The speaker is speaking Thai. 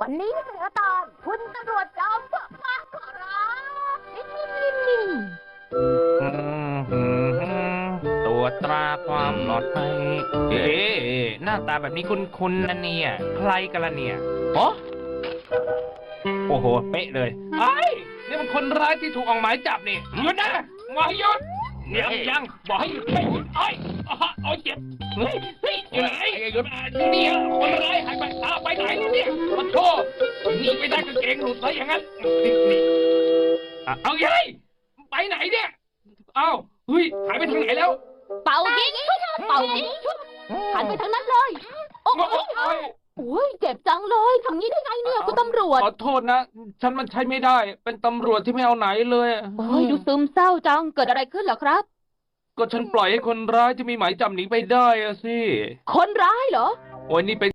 วันนี้เสือตอนคุณตำรวจจอมเพื่อฟ้าขอรับนิ่งๆตรวจตราความปลอดภัย เอ๊ะหน้าตาแบบนี้คุ้นๆนะเนี่ย ใครกันละเนี่ยโอ้โอ้โห เป๊ะเลยไอ้ยนี่มันคนร้ายที่ถูกออกหมายจับนี่หยุดนะมายหยุดเดี๋ยวยัง บอกให้หยุดไม่หยุดไอ้ยอะฮะเอเจ็บเฮ้ยเฮ้ยอยู่ไหน หยุดอะเนี่ยคนร้ายหายไปอ้าวไปไหนแล้วเนี่ยมาโทษหนีไปได้กางเกงหลุดซะอย่างนั้นนี่นี่อะเอายัยไปไหนเนี่ยเอ้าเฮ้ยหายไปทางไหนแล้วๆเป่ายิงชุบเป่ายิงชุบหันไปทางนั้นเลย โอ้โอ้โหโอ้ยโอ้ยเจ็บจังเลยทำนี้ได้ไงเนี่ยคุณตำรวจขอโทษนะ ฉันมันใช้ไม่ได้ เป็นตำรวจที่ไม่เอาไหนเลยโอ้ยดูซึมเศร้าจังเกิดอะไรขึ้นเหรอครับ ก็ฉันปล่อยให้คนร้ายที่มีหมายจับหนีไปได้อะสิ คนร้ายเหรอ โอ้ยนี่เป็น